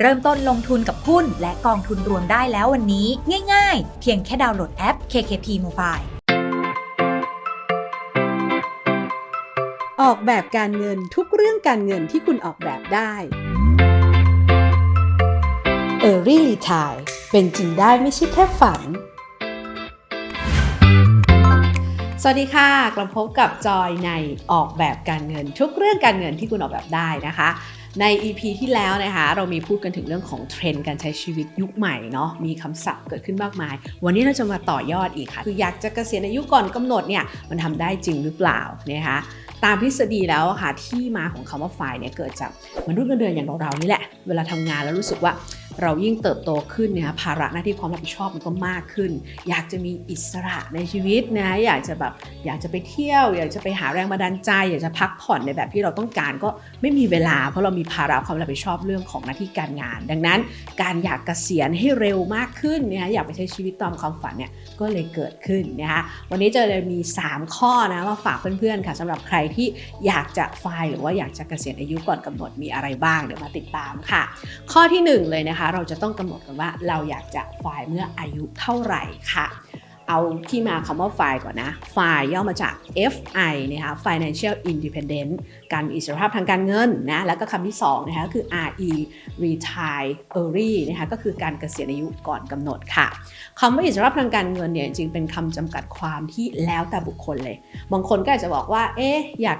เริ่มต้นลงทุนกับหุ้นและกองทุนรวมได้แล้ววันนี้ ง่ายๆ เพียงแค่ดาวน์โหลดแอป KKP Mobile ออกแบบการเงินทุกเรื่องการเงินที่คุณออกแบบได้ Early Retire เป็นจริงได้ไม่ใช่แค่ฝัน สวัสดีค่ะ กลับพบกับจอยในออกแบบการเงินทุกเรื่องการเงินที่คุณออกแบบได้นะคะ ใน EP ที่แล้วนะคะเรามีพูดกันถึงเรื่องของเทรนด์การใช้ชีวิตยุคใหม่เนาะมีคำศัพท์เกิดขึ้นมากมาย วันนี้เราจะมาต่อยอดอีกค่ะ คืออยากจะเกษียณอายุก่อนกำหนดเนี่ยมันทำได้จริงหรือเปล่านะคะตามทฤษฎีแล้วค่ะที่มาของคำว่าฝ่ายเนี่ยเกิดจากมนุษย์เงินเดือนอย่างเราๆนี่แหละ เวลาทำงานแล้วรู้สึกว่า เรายิ่งเติบโตขึ้นเนี่ยภาระหน้าที่ความรับผิดชอบมันก็มากขึ้น อยากจะมีอิสระในชีวิตนะอยากจะแบบอยากจะไปเที่ยว อยากจะไปหาแรงบันดาลใจ อยากจะพักผ่อนในแบบที่เราต้องการก็ไม่มีเวลา เพราะเรามีภาระความรับผิดชอบเรื่องของหน้าที่การงาน ดังนั้น การอยากเกษียณให้เร็วมากขึ้นเนี่ยอยากไปใช้ชีวิตตามความฝันเนี่ยก็เลยเกิดขึ้นนะคะวันนี้จะเลยมี 3 ข้อนะมาฝากเพื่อนๆค่ะสำหรับใครที่อยากจะไฟหรือว่าอยากจะเกษียณอายุก่อนกำหนดมีอะไรบ้างเดี๋ยวมาติดตามค่ะ ข้อที่ 1 เลยนะคะเราจะต้องกำหนดกันว่าเราอยากจะไฟล์เมื่ออายุเท่าไหร่ค่ะ เอาที่มาคำว่าไฟล์ก่อนนะ ไฟล์ย่อมาจาก FI นะคะ Financial Independent การมีอิสรภาพทางการเงินนะ แล้วก็คำที่2นะคะก็คือ RE Retire Early นะคะก็คือการเกษียณอายุก่อนกำหนดค่ะคำว่าอิสรภาพทางการเงินเนี่ยจริงๆเป็นคำจำกัดความที่แล้วแต่บุคคลเลย บางคนก็อาจจะบอกว่า เอ๊ะอยาก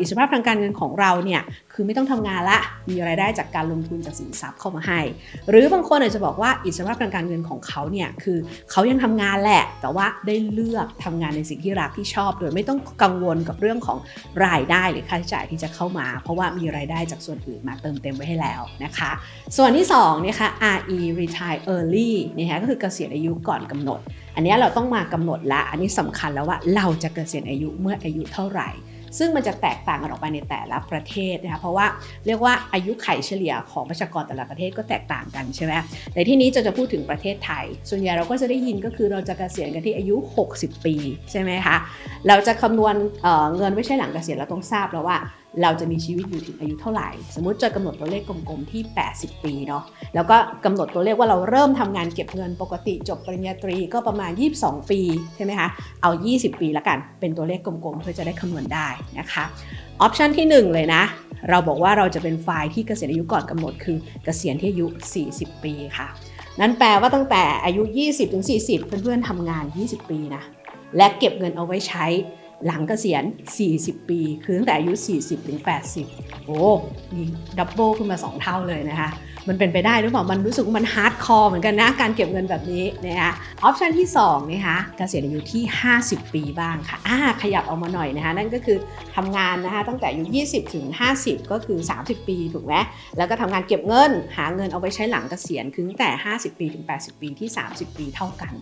อิสรภาพทางการเงินของเราเนี่ยคือไม่ต้องทำงานละ มีรายได้จากการลงทุนจากสินทรัพย์เข้ามาให้ หรือบางคนอาจจะบอกว่าอิสรภาพทางการเงินของเขาเนี่ยคือเขายังทำงานแหละแต่ว่าได้เลือกทำงานในสิ่งที่รักที่ชอบ โดยไม่ต้องกังวลกับเรื่องของรายได้หรือค่าใช้จ่ายที่จะเข้ามา เพราะว่ามีรายได้จากส่วนอื่นมาเติมเต็มไว้ให้แล้วนะคะ ส่วนที่2นะคะ RE Retire Early นะคะก็คือเกษียณอายุก่อนกำหนด อันนี้เราต้องมากำหนดละอันนี้สำคัญแล้วว่าเราจะเกษียณอายุเมื่ออายุเท่าไหร่ ซึ่งมันจะแตกต่างกันออกไปในแต่ละประเทศนะคะเพราะว่าเรียกว่าอายุไขเฉลี่ยของประชากรแต่ละประเทศก็แตกต่างกันใช่ไหมแต่ที่นี้จะจะพูดถึงประเทศไทย ส่วนใหญ่เราก็จะได้ยินก็คือเราจะเกษียณกันที่อายุ 60 ปีใช่ไหมคะเราจะคำนวณเเงินไม่ใช่หลังเกษียณเราต้องทราบแล้วว่าเราจะมีชีวิตอยู่ถึงอายุเท่าไหร่ สมมติจะกำหนดตัวเลขกลมๆที่ 80 ปีเนาะแล้วก็กำหนดตัวเลขว่าเราเริ่มทำงานเก็บเงินปกติจบปริญญาตรีก็ประมาณ 22 ปีใช่ไหมคะเอา 20 ปีละกัน เป็นตัวเลขกลมๆเพื่อจะได้คำนวณได้นะคะออปชันที่ 1 เลยนะ เราบอกว่าเราจะเป็นไฟล์ที่เกษียณอายุก่อนกำหนดคือเกษียณที่อายุ 40 ปีค่ะ นั่นแปลว่าตั้งแต่อายุ 20ถึง40 เพื่อนๆทำงาน 20 ปีนะและเก็บเงินเอาไว้ใช้ หลังเกษียณ 40 ปี คือตั้งแต่อายุ 40 ถึง 80 โอ้มีดับเบิลขึ้นมา 2 เท่าเลยนะคะ มันเป็นไปได้หรือเปล่า มันรู้สึกว่ามันฮาร์ดคอร์เหมือนกันนะ การเก็บเงินแบบนี้นะคะออปชันที่2นะคะเกษียณอายุที่ 50 ปีบ้างค่ะอ่าขยับออกมาหน่อยนะคะ นั่นก็คือทำงานนะคะตั้งแต่อายุ 20 ถึง 50 ก็คือ 30 ปีถูกไหมแล้วก็ทำงานเก็บเงิน หาเงินเอาไว้ใช้หลังเกษียณคือตั้งแต่ 50 ปีถึง 80 ปีที่ 30 ปีเท่ากัน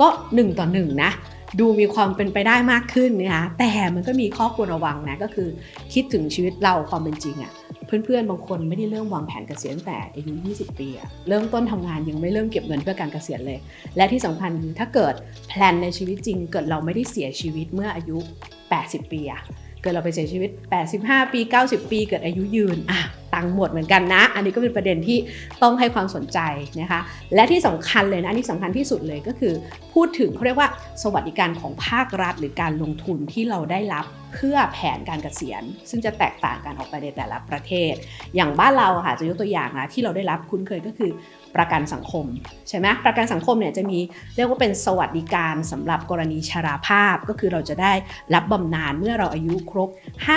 ก็ 1 ต่อ 1 นะ ดูมีความเป็นไปได้มากขึ้นนะคะแต่มันก็มีข้อควรระวังนะก็คือคิดถึงชีวิตเราความเป็นจริงอะ่ะเพื่อนๆ บางคนไม่ได้เริ่มวางแผนเกษียณแต่อายุ 20 ปีอะเริ่มต้นทำงานยังไม่เริ่มเก็บเงินเพื่อการเกษียณเลย และที่สำคัญคือถ้าเกิดแพลนในชีวิตจริง เกิดเราไม่ได้เสียชีวิตเมื่ออายุ 80 ปีอะเกิดเราไปเสียชีวิต 85 ปี 90 ปี เกิดอายุยืนอะ ตังหมดเหมือนกันนะ อันนี้ก็เป็นประเด็นที่ต้องให้ความสนใจนะคะ และที่สำคัญเลยนะอันนี้สำคัญที่สุดเลยก็คือ พูดถึงเขาเรียกว่าสวัสดิการของภาครัฐ หรือการลงทุนที่เราได้รับ พื่อแผนการเกษียณ ซึ่งจะแตกต่างกันออกไปในแต่ละประเทศ อย่างบ้านเราค่ะจะยกตัวอย่างนะที่เราได้รับคุ้นเคยก็คือประกันสังคมใช่ไหมประกันสังคมเนี่ยจะมีเรียกว่าเป็นสวัสดิการสำหรับกรณีชราภาพ ก็คือเราจะได้รับบำนาญเมื่อเราอายุครบ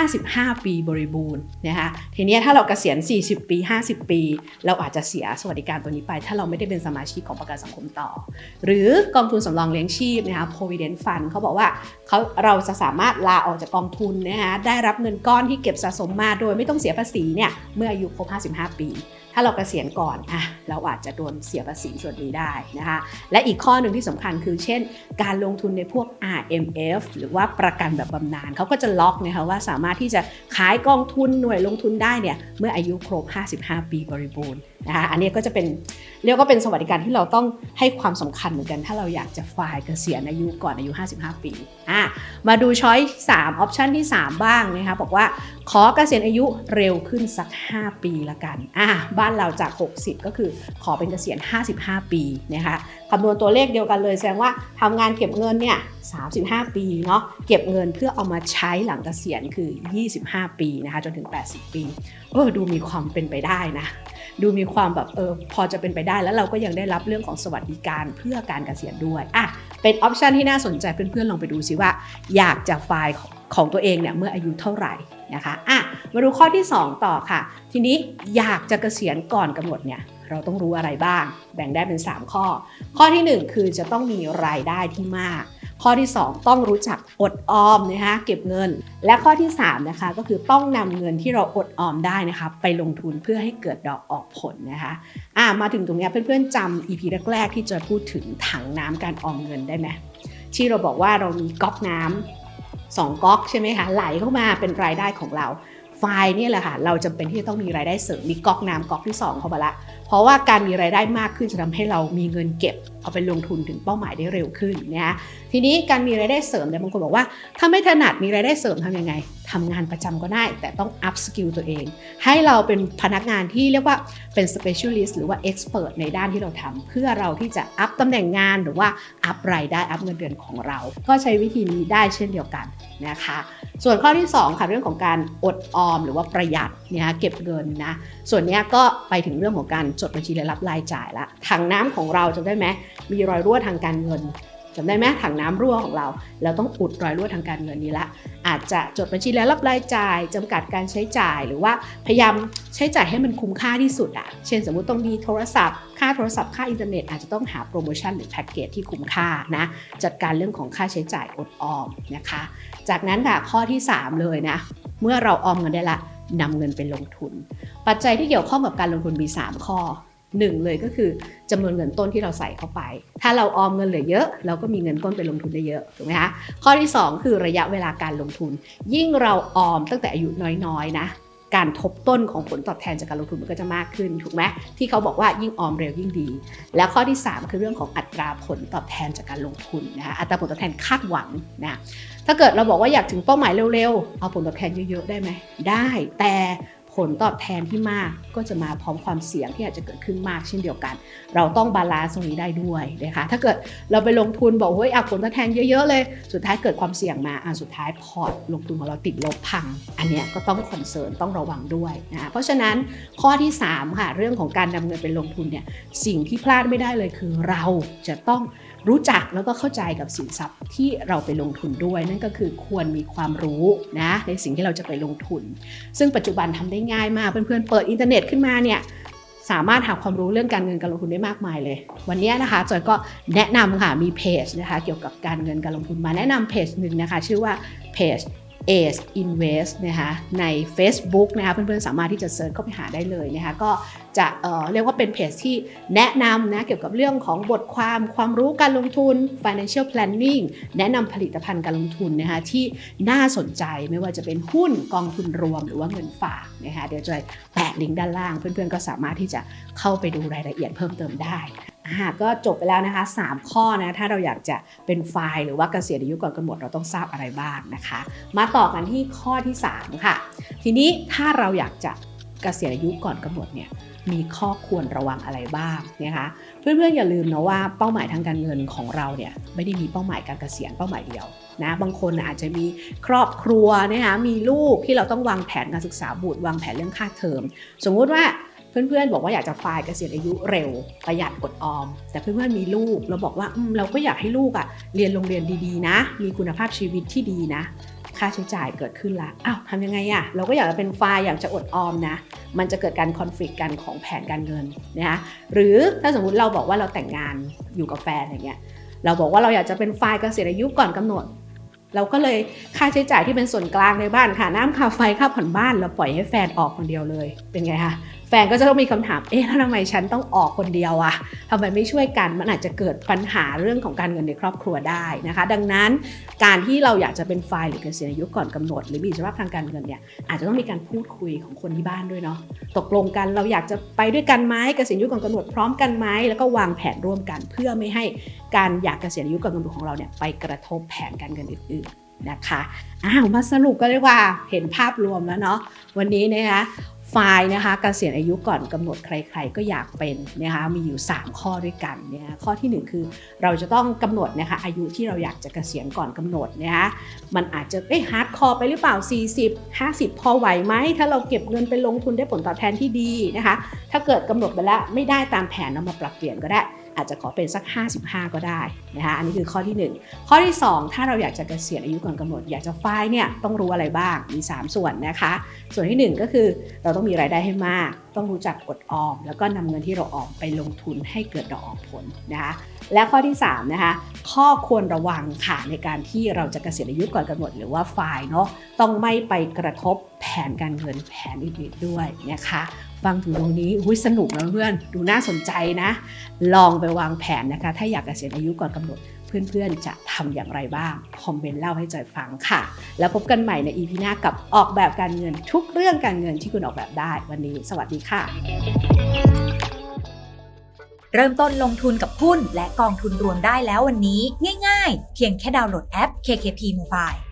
55 ปีบริบูรณ์นะคะทีนี้ถ้าเราเกษียณ 40 ปี 50 ปี เราอาจจะเสียสวัสดิการตัวนี้ไป ถ้าเราไม่ได้เป็นสมาชิกของประกันสังคมต่อ หรือกองทุนสำรองเลี้ยงชีพนะคะ provident fund เขาบอกว่าเขาเราจะสามารถลาออกจากกองทุนนะคะได้รับเงินก้อนที่เก็บสะสมมาโดยไม่ต้องเสียภาษีเนี่ยเมื่ออายุครบ 55 ปี ถ้าเรากเกษียณก่อนอะเราอาจจะโดนเสียภาษีส่วนนี้ได้นะคะและอีกข้อหนึ่งที่สำคัญคือ เช่น การลงทุนในพวก RMF หรือว่าประกันแบบบำนาญเขาก็จะล็อกนะคะว่าสามารถที่จะขายกองทุนหน่วยลงทุนได้เนี่ยเมื่ออายุครบ 55 ปีบริบูรณ์นะคะอันนี้ก็จะเป็นเรียกว่าเป็นสวัสดิการที่เราต้องให้ความสำคัญเหมือนกัน ถ้าเราอยากจะฝ่ายเกษียณอายุก่อนอายุ 55 ปีอะ มาดูช้อยสามออปชันที่ 3 บ้างนะคะบอกว่าขอเกษียณอายุเร็วขึ้นสัก 5 ปีละกันอะบ้านเราจาก 60 ก็คือขอเป็นเกษียณ 55 ปีนะคะคำนวณตัวเลขเดียวกันเลยแสดงว่าทำงานเก็บเงินเนี่ย35 ปีเนาะเก็บเงินเพื่อเอามาใช้หลังเกษียณคือ 25 ปีนะคะจนถึง 80 ปีเออดูมีความเป็นไปได้นะ ดูมีความแบบเออพอจะเป็นไปได้แล้วเราก็ยังได้รับเรื่องของสวัสดิการเพื่อการเกษียณด้วยอะ เป็นออปชันที่น่าสนใจเพื่อนๆลองไปดูซิว่า อยากจะไฟล์ของตัวเองเนี่ยเมื่ออายุเท่าไหร่นะคะอะมาดูข้อที่ 2 ต่อค่ะ ทีนี้อยากจะเกษียณก่อนกำหนดเนี่ยเราต้องรู้อะไรบ้าง แบ่งได้เป็น 3 ข้อ ข้อทีหนึ่1 คือจะต้องมีรายได้ที่มาก ข้อที่ 2 ต้องรู้จักอดออมนะคะเก็บเงิน และข้อที่3นะคะก็คือต้องนำเงินที่เราอดออมได้นะคะไปลงทุนเพื่อให้เกิดดอกออกผลนะคะอะมาถึงตรงนี้เพื่อนๆจำ EP แรกๆที่จะพูดถึงถังน้ำการออมเงินได้ไหมที่เราบอกว่าเรามีก๊อกน้ำสองก๊อกใช่ไหมคะไหลเข้ามาเป็นรายได้ของเราไฟล์เนี่ยแหละค่ะเราจำเป็นที่จะต้องมีรายได้เสริมมีก๊อกน้ำก๊อกที่ 2 เข้ามาละ เพราะว่าการมีรายได้มากขึ้นจะทำให้เรามีเงินเก็บ เอาไปลงทุนถึงเป้าหมายได้เร็วขึ้นนะทีนี้การมีรายได้เสริมเนี่ยบางคนบอกว่า ถ้าไม่ถนัดมีรายได้เสริมทำยังไงทำงานประจำก็ได้ แต่ต้อง up skill ตัวเอง ให้เราเป็นพนักงานที่เรียกว่าเป็น specialist หรือว่า expert ในด้านที่เราทำเพื่อเราที่จะ up ตำแหน่งงานหรือว่า up รายได้ up เงินเดือนของเรา ก็ใช้วิธีนี้ได้เช่นเดียวกันนะคะ ส่วนข้อที่ 2 ค่ะเรื่องของการอดออมหรือว่าประหยัดเนี่ยเก็บเงินนะ ส่วนนี้ก็ไปถึงเรื่องของการจดบัญชีรายรับรายจ่ายละถังน้ำของเราจำได้ไหมมีรอยรั่วทางการเงินจำได้ไหมถังน้ำรั่วของเรา เราต้องอุดรอยรั่วทางการเงินนี้ละ อาจจะจดบัญชีรายรับรายจ่ายจำกัดการใช้จ่ายหรือว่าพยายามใช้จ่ายให้มันคุ้มค่าที่สุดอะเช่นสมมุติต้องมีโทรศัพท์ ค่าโทรศัพท์ค่าอินเทอร์เน็ตอาจจะต้องหาโปรโมชั่นหรือแพ็กเกจที่คุ้มค่านะจัดการเรื่องของค่าใช้จ่ายอดออมนะคะ จากนั้นค่ะข้อที่ 3 เลยนะเมื่อเราออมเงินได้ละ นำเงินไปลงทุน ปัจจัยที่เกี่ยวข้องกับการลงทุนมี 3 ข้อหนึ่งเลยก็คือจำนวนเงินต้นที่เราใส่เข้าไป ถ้าเราออมเงินเหลือเยอะ เราก็มีเงินต้นไปลงทุนได้เยอะถูกไหมคะข้อที่ 2 คือระยะเวลาการลงทุน ยิ่งเราออมตั้งแต่อายุน้อยๆนะ การทบต้นของผลตอบแทนจากการลงทุนมันก็จะมากขึ้นถูกไหมที่เขาบอกว่ายิ่งออมเร็วยิ่งดี แล้วข้อที่ 3 คือเรื่องของอัตราผลตอบแทนจากการลงทุนนะคะอัตราผลตอบแทนคาดหวังนะถ้าเกิดเราบอกว่าอยากถึงเป้าหมายเร็วๆเอาผลตอบแทนเยอะๆได้ไหมได้แต่ ผลตอบแทนที่มากก็จะมาพร้อมความเสี่ยงที่อาจจะเกิดขึ้นมากเช่นเดียวกัน เราต้องบาลานซ์ตรงนี้ได้ด้วยนะคะถ้าเกิดเราไปลงทุนบอกเฮ้ยผลตอบแทนเยอะๆเลย สุดท้ายเกิดความเสี่ยงมาอะสุดท้ายพอร์ตลงทุนของเราติดลบพัง อันเนี้ยก็ต้องคอนเซิร์นต้องระวังด้วยนะเพราะฉะนั้นข้อที่ 3 ค่ะ เรื่องของการนำเงินไปลงทุนเนี่ยสิ่งที่พลาดไม่ได้เลยคือเราจะต้อง รู้จักแล้วก็เข้าใจกับสินทรัพย์ที่เราไปลงทุนด้วย นั่นก็คือควรมีความรู้นะในสิ่งที่เราจะไปลงทุน ซึ่งปัจจุบันทำได้ง่ายมากเพื่อนๆเปิดอินเทอร์เน็ตขึ้นมาเนี่ยสามารถหาความรู้เรื่องการเงินการลงทุนได้มากมายเลย วันนี้นะคะจอยก็แนะนำค่ะมีเพจนะคะเกี่ยวกับการเงินการลงทุนมาแนะนำเพจหนึ่งนะคะ ชื่อว่าเพจ Ace Invest นะคะใน Facebook นะคะเพื่อนๆสามารถที่จะเซิร์ชเข้าไปหาได้เลยนะคะก็จะเเรียกว่าเป็นเพจที่แนะนำนะเกี่ยวกับเรื่องของบทความความรู้การลงทุน financial planning แนะนำผลิตภัณฑ์การลงทุนนะคะที่น่าสนใจไม่ว่าจะเป็นหุ้นกองทุนรวมหรือว่าเงินฝากนะคะเดี๋ยวจะแปะลิงก์ด้านล่าง เพื่อนๆก็สามารถที่จะเข้าไปดูรายละเอียดเพิ่มเติมได้ ก็จบไปแล้วนะคะ 3 ข้อนะถ้าเราอยากจะเป็นไฟล์หรือว่าเกษียณอายุก่อนกำหนดเราต้องทราบอะไรบ้างนะคะ มาต่อกันที่ข้อที่ 3 ค่ะ ทีนี้ถ้าเราอยากจะเกษียณอายุก่อนกำหนดเนี่ยมีข้อควรระวังอะไรบ้างนะคะเพื่อนๆอย่าลืมนะว่าเป้าหมายทางการเงินของเราเนี่ยไม่ได้มีเป้าหมายการเกษียณเป้าหมายเดียวนะบางคนอาจจะมีครอบครัวนะคะมีลูกที่เราต้องวางแผนการศึกษาบุตรวางแผนเรื่องค่าเทอม สมมุติว่า เพื่อนๆ บอกว่าอยากจะฟล์เกษียณอายุเร็วประหยัดกดออม แต่เพื่อนๆมีลูกเราบอกว่าอืมเราก็อยากให้ลูกอะ่ะเรียนโรงเรียนดีๆ นะ มีคุณภาพชีวิตที่ดีนะ ค่าใช้จ่ายเกิดขึ้นละอ้าวทำยังไงอะ่ะเราก็อยากจะเป็นฟล์อยากจะอดออมนะ มันจะเกิดการคอนฟ lict กันของแผนการเงินนะคะหรือถ้าสมมติเราบอกว่าเราแต่งงานอยู่กับแฟนอย่างเงี้ยเราบอกว่าเราอยากจะเป็นฟล์เกษียณอายุก่อนกำหนดเราก็เลยค่าใช้จ่ายที่เป็นส่วนกลางในบ้านค่ะ น้ำค่าไฟค่าผ่อนบ้าน เราปล่อยให้แฟนออกคนเดียวเลยเป็นไงคะ แฟนก็จะต้องมีคำถาม เอ๊ะแล้วทำไมฉันต้องออกคนเดียวอะทำไมไม่ช่วยกัน มันอาจจะเกิดปัญหาเรื่องของการเงินในครอบครัวได้นะคะ ดังนั้นการที่เราอยากจะเป็นไฟหรือเกษียณอายุก่อนกำหนด หรือมีอิสรภาพทางการเงินเนี่ยอาจจะต้องมีการพูดคุยของคนที่บ้านด้วยเนาะ ตกลงกันเราอยากจะไปด้วยกันไหมเกษียณอายุก่อนกำหนดพร้อมกันไหมแล้วก็วางแผนร่วมกัน เพื่อไม่ให้การอยากเกษียณอายุก่อนกำหนดของเราเนี่ยไปกระทบแผนการเงินอื่นๆนะคะอ้าวมาสรุปกันเลยว่าเห็นภาพรวมแล้วเนาะวันนี้นะคะ ไฟล์นะคะเกษียณอายุก่อนกำหนดใคร ๆ ก็อยากเป็นนะคะมีอยู่ 3 ข้อด้วยกันนะคะข้อทีหนึ่1 คือเราจะต้องกำหนดนะคะอายุที่เราอยากจะเกษียณก่อนกำหนดนะคะมันอาจจะเอ๊ะฮาร์ดคอร์ไปหรือเปล่า 40 50 พอไหวไหมถ้าเราเก็บเงินไปลงทุนได้ผลตอบแทนที่ดีนะคะถ้าเกิดกำหนดไปแล้วไม่ได้ตามแผนเรามาปรับเปลี่ยนก็ได้ อาจจะขอเป็นสัก 55 ก็ได้นะคะอันนี้คือข้อที่ 1 ข้อที่ 2 ถ้าเราอยากจะเกษียณอายุก่อนกำหนด อยากจะไฟล์เนี่ยต้องรู้อะไรบ้างมี 3 ส่วนนะคะ ส่วนที่ 1 ก็คือเราต้องมีรายได้ให้มาก ต้องรู้จักอดออม แล้วก็นำเงินที่เราออมไปลงทุนให้เกิดดอกออกผลนะคะและข้อที่3นะคะข้อควรระวังค่ะในการที่เราจะเกษียณอายุก่อนกำหนด หรือว่าไฟล์เนาะต้องไม่ไปกระทบแผนการเงินแผนอื่นๆด้วยนะคะ ฟังถึงตรงนี้หุ้ยสนุกนะเพื่อนดูน่าสนใจนะ ลองไปวางแผนนะคะ ถ้าอยากเกษียณอายุก่อนกำหนด เพื่อนๆจะทำอย่างไรบ้างคอมเมนต์เล่าให้จอยฟังค่ะ แล้วพบกันใหม่ใน EP หน้ากับออกแบบการเงินทุกเรื่องการเงินที่คุณออกแบบได้ วันนี้ สวัสดีค่ะ เริ่มต้นลงทุนกับหุ้นและกองทุนรวมได้แล้ววันนี้ ง่าย ๆ เพียงแค่ดาวน์โหลดแอป KKP Mobile